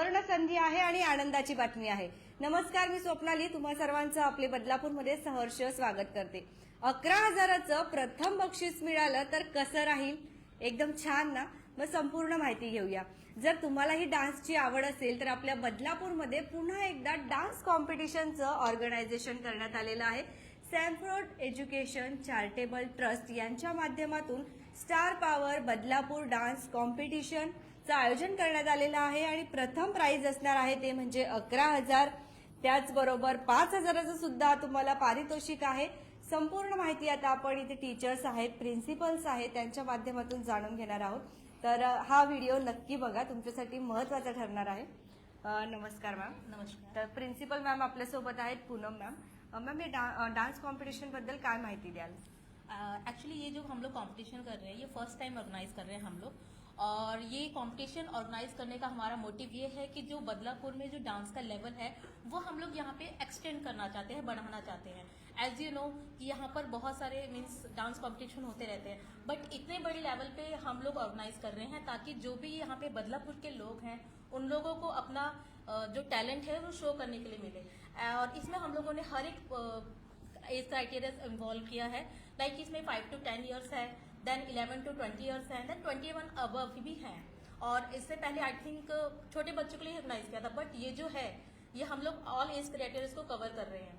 सुवर्ण संधी आहे आणि आनंदाची बातमी आहे. नमस्कार मी स्वप्नाली तुम्हा सर्वांचं आपले बदलापूरमध्ये सहर्ष स्वागत करते. अकरा हजाराचं प्रथम बक्षीस मिळालं तर कसं राहील? एकदम छान ना? मग संपूर्ण माहिती घेऊया. जर तुम्हालाही डान्सची आवड असेल तर आपल्या बदलापूरमध्ये पुन्हा एकदा डान्स कॉम्पिटिशनचं ऑर्गनायझेशन करण्यात आलेलं आहे. सॅमफ्रोड एज्युकेशन चॅरिटेबल ट्रस्ट यांच्या माध्यमातून star power Badlapur dance competition कॉम्पिटिशनचं आयोजन करण्यात आलेलं आहे आणि प्रथम प्राइज असणार आहे ते म्हणजे अकरा हजार. त्याचबरोबर पाच हजाराचं सुद्धा तुम्हाला पारितोषिक आहे. संपूर्ण माहिती आता आपण इथे टीचर्स आहेत प्रिन्सिपल्स आहेत त्यांच्या माध्यमातून जाणून घेणार आहोत. तर हा व्हिडिओ नक्की बघा तुमच्यासाठी महत्त्वाचा ठरणार आहे. नमस्कार मॅम नमस्कार. तर प्रिन्सिपल मॅम आपल्यासोबत आहेत पूनम मॅम मॅम हे डा- डान्स कॉम्पिटिशनबद्दल काय माहिती द्याल? एक्चुअली ये जो हम लोग कंपटीशन कर रहे हैं ये फर्स्ट टाइम ऑर्गेनाइज कर रहे हैं हम लोग. और ये कंपटीशन ऑर्गेनाइज करने का हमारा मोटिव ये है कि जो बदलापुर में जो डांस का लेवल है, वो हम लोग यहाँ पे एक्सटेंड करना चाहते हैं, बढ़ाना चाहते हैं। एज यू नो कि यहाँ पर बहुत सारे मीन्स डांस कंपटीशन होते रहते हैं। बट इतने बड़े लेवल पे हम लोग ऑर्गेनाइज कर रहे हैं ताकि जो भी यहाँ पे बदलापुर के लोग हैं, उन लोगों को अपना जो टैलेंट है, वो शो करने के लिए मिले। और इसमें हम लोगों ने हर एक एज क्राइटेरिया इन्वॉल्व किया है। लाइक इसमें फाइव टू टेन ईयर्स है। Then eleven to twenty years है देन ट्वेंटी वन अबव भी हैं। और इससे पहले आई थिंक छोटे बच्चों के लिए ऑर्गेनाइज किया था बट ये जो है ये हम लोग ऑल एज क्राइटेरियाज को कवर कर रहे हैं।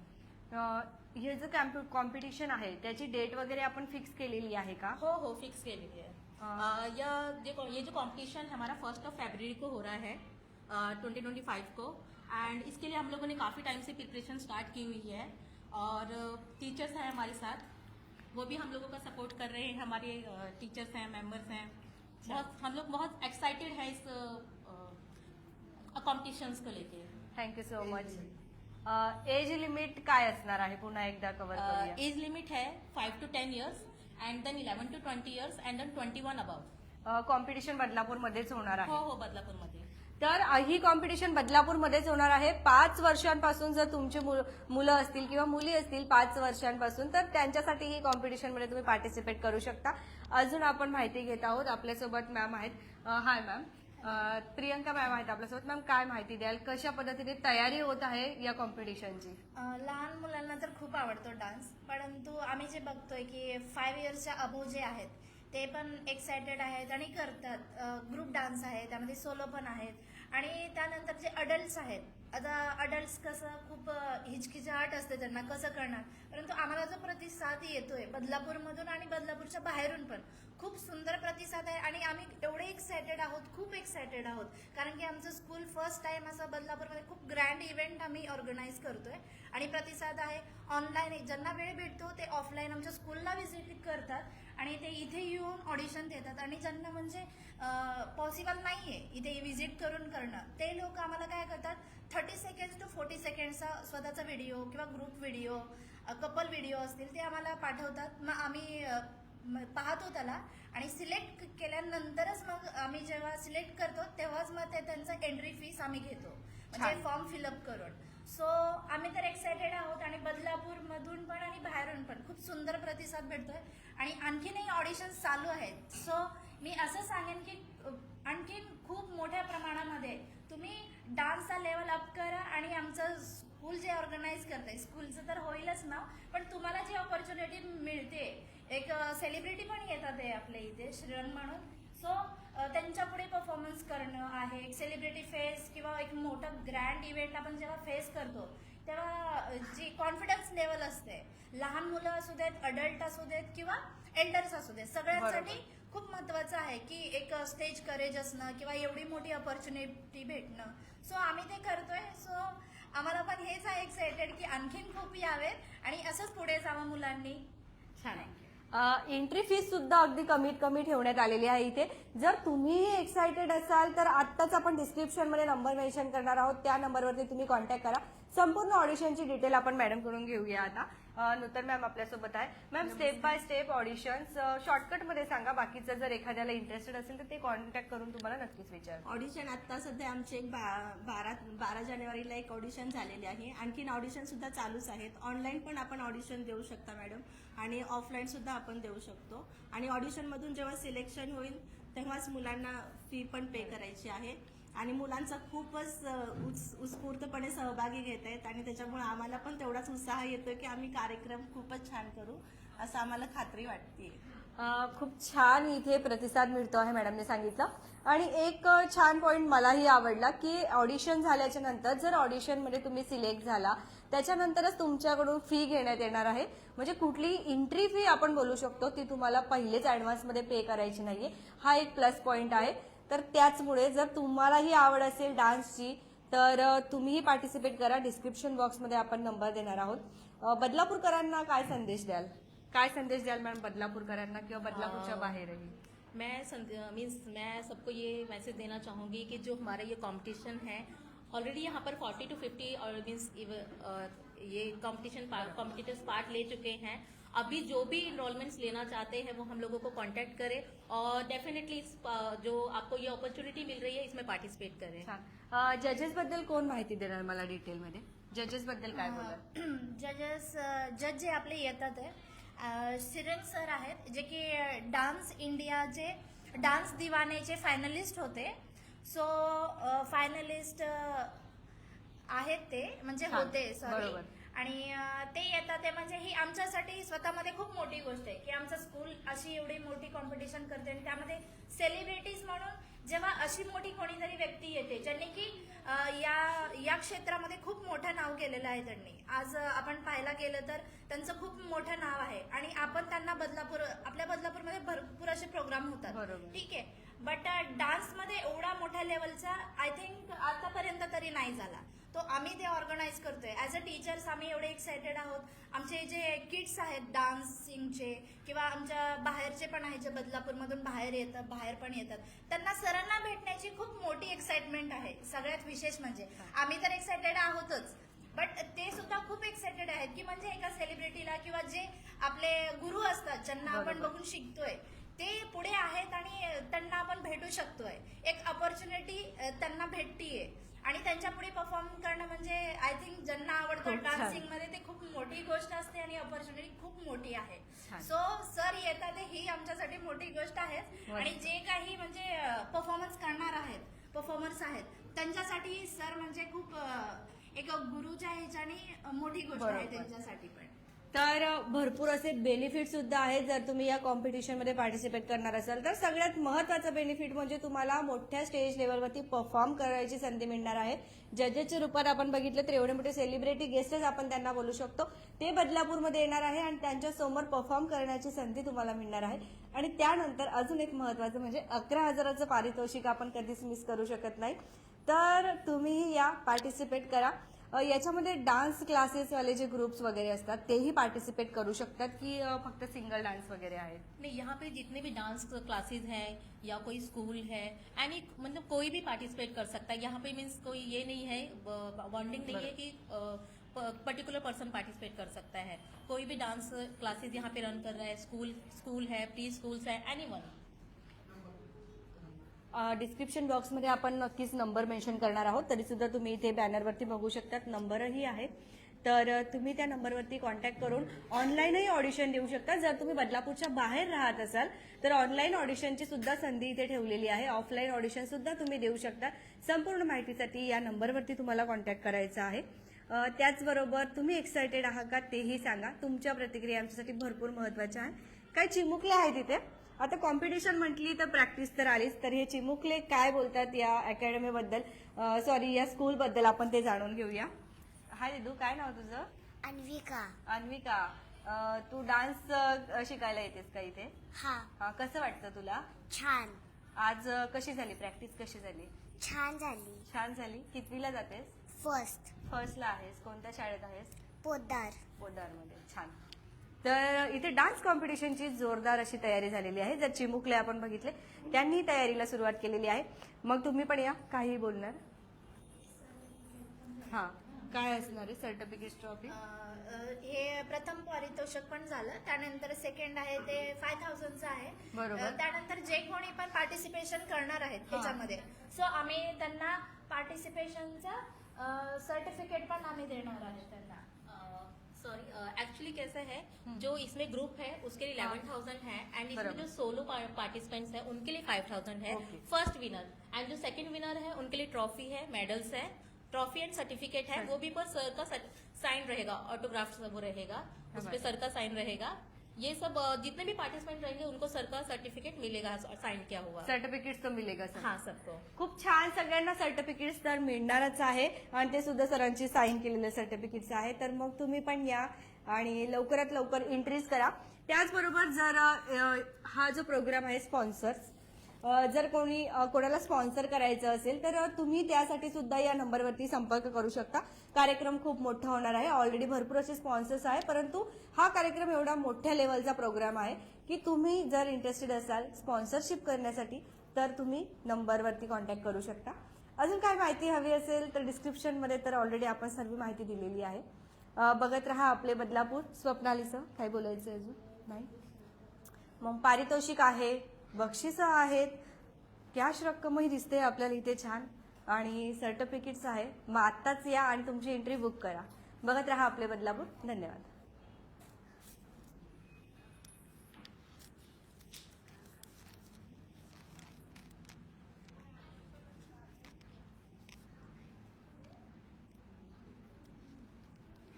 हे जे कॉम्पिटिशन आहे त्याची डेट वगैरे आपण फिक्स केलेली आहे का? हो हो फिक्स के लिए है हाँ। यह देखो ये जो कंपटीशन हमारा फ़र्स्ट ऑफ़ फेब्रवरी को हो रहा है ट्वेंटी ट्वेंटी फाइव को एंड इसके लिए हम लोगों ने काफ़ी टाइम से प्रिपरेशन स्टार्ट की हुई है। और टीचर्स हैं हमारे साथ वो भी हम लोगों का सपोर्ट कर रहे हैं हमारे टीचर्स हैं मेंबर्स हैं। बहुत हम लोग बहुत एक्साइटेड हैं इस कॉम्पिटिशन्स को लेके। Thank you so much age limit काय असणार आहे? पुन्हा एकदा कव्हर करूया. एज लिमिट है five to ten years and then eleven to twenty years and then twenty one above competition बदलापूरमध्येच होणार हो आहे हो बदलापूरमध्ये. तर ही कॉम्पिटिशन बदलापूरमध्येच होणार आहे. पाच वर्षांपासून जर तुमची मुलं असतील किंवा मुली असतील पाच वर्षांपासून तर त्यांच्यासाठी ही कॉम्पिटिशनमध्ये तुम्ही पार्टिसिपेट करू शकता. अजून आपण माहिती घेत आहोत आपल्यासोबत मॅम आहेत. हाय मॅम प्रियंका मॅम आहेत आपल्यासोबत. मॅम काय माहिती द्याल? कशा पद्धतीने तयारी होत आहे या कॉम्पिटिशनची लहान मुलांना तर खूप आवडतो डान्स परंतु आम्ही जे बघतोय की फाईव्ह इयर्सच्या अबो जे आहेत ते पण एक्सायटेड आहेत आणि करतात. ग्रुप डान्स आहे त्यामध्ये सोलो पण आहेत. आणि त्यानंतर जे अडल्ट्स आहेत आता अडल्ट्स कसं खूप हिचकिचाट हिचकिचाहट असते त्यांना कसं करणार? परंतु आम्हाला जो प्रतिसाद येतोय बदलापूरमधून आणि बदलापूरच्या बाहेरून पण खूप सुंदर प्रतिसाद आहे आणि आम्ही एवढे एक्सायटेड आहोत खूप एक्सायटेड आहोत. कारण की आमचं स्कूल फर्स्ट टाइम असं बदलापूरमध्ये खूप ग्रँड इव्हेंट आम्ही ऑर्गनाईज करतोय. आणि प्रतिसाद आहे ऑनलाईन ज्यांना वेळ भेटतो ते ऑफलाईन आमच्या स्कूलला व्हिजिट करतात. आणि ते इथे येऊन ऑडिशन देतात. आणि ज्यांना म्हणजे पॉसिबल नाहीये इथे व्हिजिट करून करणं ते लोक आम्हाला काय करतात थर्टी सेकंड टू फोर्टी सेकंडचा स्वतःचा व्हिडिओ किंवा ग्रुप व्हिडिओ कपल व्हिडिओ असतील ते आम्हाला पाठवतात. मग आम्ही पाहतो त्याला आणि सिलेक्ट केल्यानंतरच मग आम्ही जेव्हा सिलेक्ट करतो तेव्हाच मग ते त्यांचं एंट्री फीस आम्ही घेतो. म्हणजे. फॉर्म फिलअप करून. सो आम्ही तर एक्सायटेड आहोत आणि बदलापूर मधून पण आणि बाहेरून पण खूप सुंदर प्रतिसाद भेटतोय. आणि आणखीनही ऑडिशन चालू आहेत. सो मी असं सांगेन की आणखीन खूप मोठ्या प्रमाणामध्ये तुम्ही डान्सचा लेवल अप करा आणि आमचं स्कूल जे ऑर्गनाईज करते स्कूलचं तर होईलच ना पण तुम्हाला जी ऑपॉर्च्युनिटी मिळते एक सेलिब्रिटी पण येतात आहे आपल्या इथे श्रीरंग म्हणून. सो त्यांच्या पुढे परफॉर्मन्स करणं आहे एक सेलिब्रिटी फेस किंवा एक मोठं ग्रँड इव्हेंट आपण जेव्हा फेस करतो तेव्हा जी कॉन्फिडन्स लेवल असते लहान मुलं असू देत अडल्ट असू देत किंवा एल्डर्स असू देत सगळ्यांसाठी खूप महत्वाचं आहे की एक स्टेज करेज असणं किंवा एवढी मोठी ऑपॉर्च्युनिटी भेटणं. सो आम्ही ते करतोय. सो आम्हाला पण हेच आहे एक्सायटेड की आणखीन खूप यावेत आणि असंच पुढे जावं मुलांनी. छान. एंट्री फीस सुद्धा अगदी कमीत कमी ठेवण्यात आलेली आहे इथे. जर तुम्हीही एक्सायटेड असाल तर आत्ताच आपण डिस्क्रिप्शनमध्ये नंबर मेन्शन करणार आहोत. त्या नंबरवरती तुम्ही कॉन्टॅक्ट करा. संपूर्ण ऑडिशनची डिटेल आपण मॅडमकडून घेऊया आता. नूतन मॅम आपल्यासोबत आहे. Ma'am step by step auditions शॉर्टकटमध्ये सांगा. बाकीचं जर एखाद्याला इंटरेस्टेड असेल तर ते कॉन्टॅक्ट करून तुम्हाला नक्कीच विचार ऑडिशन आता सध्या आमचे एक बारा बारा जानेवारीला एक ऑडिशन झालेले आहे. आणखीन ऑडिशन सुद्धा चालूच आहेत. ऑनलाईन पण आपण ऑडिशन देऊ शकता मॅडम आणि ऑफलाईन सुद्धा आपण देऊ शकतो. आणि ऑडिशन मधून जेव्हा सिलेक्शन होईल तेव्हाच मुलांना फी पण पे करायची आहे. आणि मुलांचा खूपच अ, उत्स्फूर्तपणे सहभागी घेत आहेत आणि त्याच्यामुळे आम्हाला पण तेवढाच उत्साह येतोय की आम्ही कार्यक्रम खूपच छान करू असं आम्हाला खात्री वाटते खूप छान इथे प्रतिसाद मिळतो आहे मॅडमने सांगितलं. आणि एक छान पॉईंट मलाही आवडला की ऑडिशन झाल्याच्यानंतर जर ऑडिशनमध्ये तुम्ही सिलेक्ट झाला त्याच्यानंतरच तुमच्याकडून फी घेण्यात येणार आहे. म्हणजे कुठली एंट्री फी आपण बोलू शकतो ती तुम्हाला पहिलेच ऍडव्हान्समध्ये पे करायची नाहीये. हा एक प्लस पॉईंट आहे. तर त्याचमुळे जर तुम्हालाही आवड असेल डान्सची तर तुम्हीही पार्टिसिपेट करा. डिस्क्रिप्शन बॉक्समध्ये आपण नंबर देणार आहोत. बदलापूरकरांना काय संदेश द्याल? काय संदेश द्याल मॅडम बदलापूरकरांना किंवा बदलापूरच्या बाहेरही? मैं मीन्स मैं सबको ये मैसेज देना चाहूँगी कि जो हमारा ये कंपटीशन है ऑलरेडी यहाँ पर 40 टू 50 और मीन्स ये कंपटीशन कॉम्पिटिटर्स पार्ट ले चुके हैं। अभी जो भी इनरोलमेंट्स लेना चाहते हैं वो हम लोगों को कांटेक्ट करें और डेफिनेटली इस जो आपको ये अपॉर्चुनिटी मिल रही है इसमें पार्टिसिपेट करें। जजेस बद्दल कोण माहिती देणार मला डिटेलमध्ये जजेस बद्दल काय जजेस जज जे आपले येतात आहे सिरन सर आहेत जे की डान्स इंडियाचे डान्स दिवानेचे फायनलिस्ट होते. सो फायनलिस्ट आहेत ते म्हणजे. होते सॉरी बरोबर. आणि ते येतात ते म्हणजे ही आमच्यासाठी स्वतःमध्ये खूप मोठी गोष्ट आहे की आमचं स्कूल अशी एवढी मोठी कॉम्पिटिशन करते आणि त्यामध्ये सेलिब्रिटीज म्हणून जेव्हा अशी मोठी कोणीतरी व्यक्ती येते ज्यांनी की या या क्षेत्रामध्ये खूप मोठं नाव केलेलं आहे त्यांनी. आज आपण पाहायला गेलं तर त्यांचं खूप मोठं नाव आहे आणि आपण त्यांना बदलापूर आपल्या बदलापूरमध्ये भरपूर असे प्रोग्राम होतात. ठीक आहे. बट डान्समध्ये एवढा मोठ्या लेवलचा आय थिंक आतापर्यंत तरी नाही झाला. तो आम्ही ते ऑर्गनाईज करतोय. ऍज अ टीचर्स आम्ही एवढे एक्सायटेड आहोत. आमचे जे किड्स आहेत डान्सिंगचे किंवा आमच्या बाहेरचे पण आहेत जे बदलापूरमधून बाहेर येतात बाहेर पण येतात त्यांना सरांना भेटण्याची खूप मोठी एक्साइटमेंट आहे. सगळ्यात विशेष म्हणजे. आम्ही तर एक्सायटेड आहोतच. बट ते सुद्धा खूप एक्सायटेड आहेत की म्हणजे एका सेलिब्रिटीला किंवा जे आपले गुरु असतात ज्यांना आपण. बघून शिकतोय ते पुढे आहेत आणि त्यांना आपण भेटू शकतोय. एक अपॉर्च्युनिटी त्यांना भेटतीये. आणि त्यांच्या पुढे परफॉर्म करणं म्हणजे आय थिंक ज्यांना आवडतं. डान्सिंगमध्ये ते खूप मोठी गोष्ट असते आणि अपॉर्च्युनिटी खूप मोठी आहे. सो सर येतात ही आमच्यासाठी मोठी गोष्ट आहे आणि जे काही म्हणजे परफॉर्मन्स करणार आहेत परफॉर्मर्स आहेत त्यांच्यासाठी सर म्हणजे खूप एक गुरुच्या ह्याच्याने मोठी गोष्ट आहे. त्यांच्यासाठी पण तर भरपूर असे बेनिफिट सुद्धा आहेत जर तुम्ही या कॉम्पिटिशनमध्ये पार्टिसिपेट करणार असाल. तर सगळ्यात महत्वाचं बेनिफिट म्हणजे तुम्हाला मोठ्या स्टेज लेवलवरती परफॉर्म करायची संधी मिळणार आहे. जजेसच्या रूपात आपण बघितलं तर एवढे मोठे सेलिब्रिटी गेस्टच आपण त्यांना बोलू शकतो. ते बदलापूरमध्ये येणार आहे आणि त्यांच्यासमोर परफॉर्म करण्याची संधी तुम्हाला मिळणार आहे. आणि त्यानंतर अजून एक महत्वाचं म्हणजे अकरा हजाराचं पारितोषिक आपण कधीच मिस करू शकत नाही. तर तुम्हीही या पार्टिसिपेट करा. याच्यामध्ये डान्स क्लासेसवाले जे ग्रुप्स वगैरे असतात तेही पार्टिसिपेट करू शकतात की फक्त सिंगल डान्स वगैरे आहेत? नहीं यहाँ पे जितने भी डांस क्लासेस हैं या कोई स्कूल है एनी मतलब कोई भी पार्टिसिपेट कर सकता है। यहाँ पे मीन्स कोई ये नहीं है बॉन्डिंग नहीं है कि पर्टिकुलर पर्सन पार्टिसिपेट कर सकता है। कोई भी डांस क्लासेस यहाँ पे रन कर रहा है स्कूल स्कूल है प्री स्कूल्स है एनी वन डिस्क्रिप्शन बॉक्समध्ये आपण नक्कीच नंबर मेन्शन करणार आहोत. तरी सुद्धा तुम्ही इथे बॅनरवरती बघू शकतात. नंबरही आहेत तर तुम्ही त्या नंबरवरती कॉन्टॅक्ट करून ऑनलाईनही ऑडिशन देऊ शकता. जर तुम्ही बदलापूरच्या बाहेर राहत असाल तर ऑनलाईन ऑडिशनची सुद्धा संधी इथे ठेवलेली आहे. ऑफलाईन ऑडिशन सुद्धा तुम्ही देऊ शकता. संपूर्ण माहितीसाठी या नंबरवरती तुम्हाला कॉन्टॅक्ट करायचा आहे. त्याचबरोबर तुम्ही एक्सायटेड आहात का तेही सांगा. तुमच्या प्रतिक्रिया आमच्यासाठी भरपूर महत्त्वाच्या आहे काय चिमुकले आहेत तिथे आता कॉम्पिटिशन म्हटली तर प्रॅक्टिस तर आलीच. तर हे चिमुकले काय बोलतात या अकॅडमी बद्दल सॉरी या स्कूल बद्दल आपण ते जाणून घेऊया. हाय दिदू काय नाव तुझं? अन्विका. अन्विका. तू डान्स शिकायला येतेस का इथे? हा. हा, कसं वाटतं तुला? छान. आज कशी झाली? प्रॅक्टिस कशी झाली? छान झाली. छान झाली. कितवीला जातेस? फर्स्ट फर्स्टला आहेस. कोणत्या शाळेत आहेस? पोद्दार पोद्दारमध्ये छान. तर इथे डान्स कॉम्पिटिशनची जोरदार अशी तयारी झालेली आहे. जर चिमुकले आपण बघितले त्यांनी तयारीला सुरुवात केलेली आहे. मग तुम्ही पण या काही बोलणार? हा काय असणार आहे? सर्टिफिकेट ट्रॉफी हे प्रथम पारितोषिक पण झालं. त्यानंतर सेकंड आहे ते फाय थाउजंडचं आहे. बरोबर. त्यानंतर जे कोणी पण पार्टिसिपेशन करणार आहेत त्याच्यामध्ये. सो आम्ही त्यांना पार्टिसिपेशनचं सर्टिफिकेट पण आम्ही देणार आहे त्यांना. सॉरी एक्चुअली कैसा है? जो इसमें ग्रुप है उसके लिए इलेवन थाउज़ेंड है एंड इसमें जो सोलो पार्टिसिपेंट्स है उनके लिए फाइव थाउज़ेंड है। फ़र्स्ट विनर एंड जो सेकंड विनर है उनके लिए ट्रॉफी है मेडल्स है। ट्रॉफी एंड सर्टिफिकेट है वो भी पर सर का साइन रहेगा ऑटोग्राफ वो रहेगा उस पर सर का साइन रहेगा। ये सब जितने भी पार्टिसिपेंट रहेंगे उनको सर का सर्टिफिकेट मिलेगा साइन किया हुआ। सर्टिफिकेट तर मिलेगा सर। हाँ सबको। खूप छान सगळ्यांना सर्टिफिकेट्स तर मिळणारच आहे. आणि ते सुद्धा सरांची साईन केलेले सर्टिफिकेट्स आहे तर मग तुम्ही पण या आणि लवकरात लवकर एंट्रीज करा. त्याचबरोबर जर हा जो प्रोग्राम आहे स्पॉन्सर्स जर कोणी कोणाला स्पॉन्सर करायचं असेल तर तुम्ही त्यासाठी सुद्धा या नंबरवरती संपर्क करू शकता. कार्यक्रम खूप मोठा होणार आहे. ऑलरेडी भरपूर असे स्पॉन्सर्स आहे परंतु हा कार्यक्रम एवढा मोठ्या लेवलचा प्रोग्राम आहे की तुम्ही जर इंटरेस्टेड असाल स्पॉन्सरशिप करण्यासाठी तर तुम्ही नंबरवरती कॉन्टॅक्ट करू शकता. अजून काय माहिती हवी असेल तर डिस्क्रिप्शनमध्ये तर ऑलरेडी आपण सर्व माहिती दिलेली आहे. बघत राहा आपले बदलापूर. स्वप्नालीचं काय बोलायचं अजून? नाही. मग पारितोषिक आहे. बक्षिसं आहेत. कॅश रक्कमही दिसते आपल्याला इथे छान. आणि सर्टिफिकेट्स आहे मग आत्ताच या आणि तुमची एंट्री बुक करा. बघत राहा आपले बदलापूर. धन्यवाद.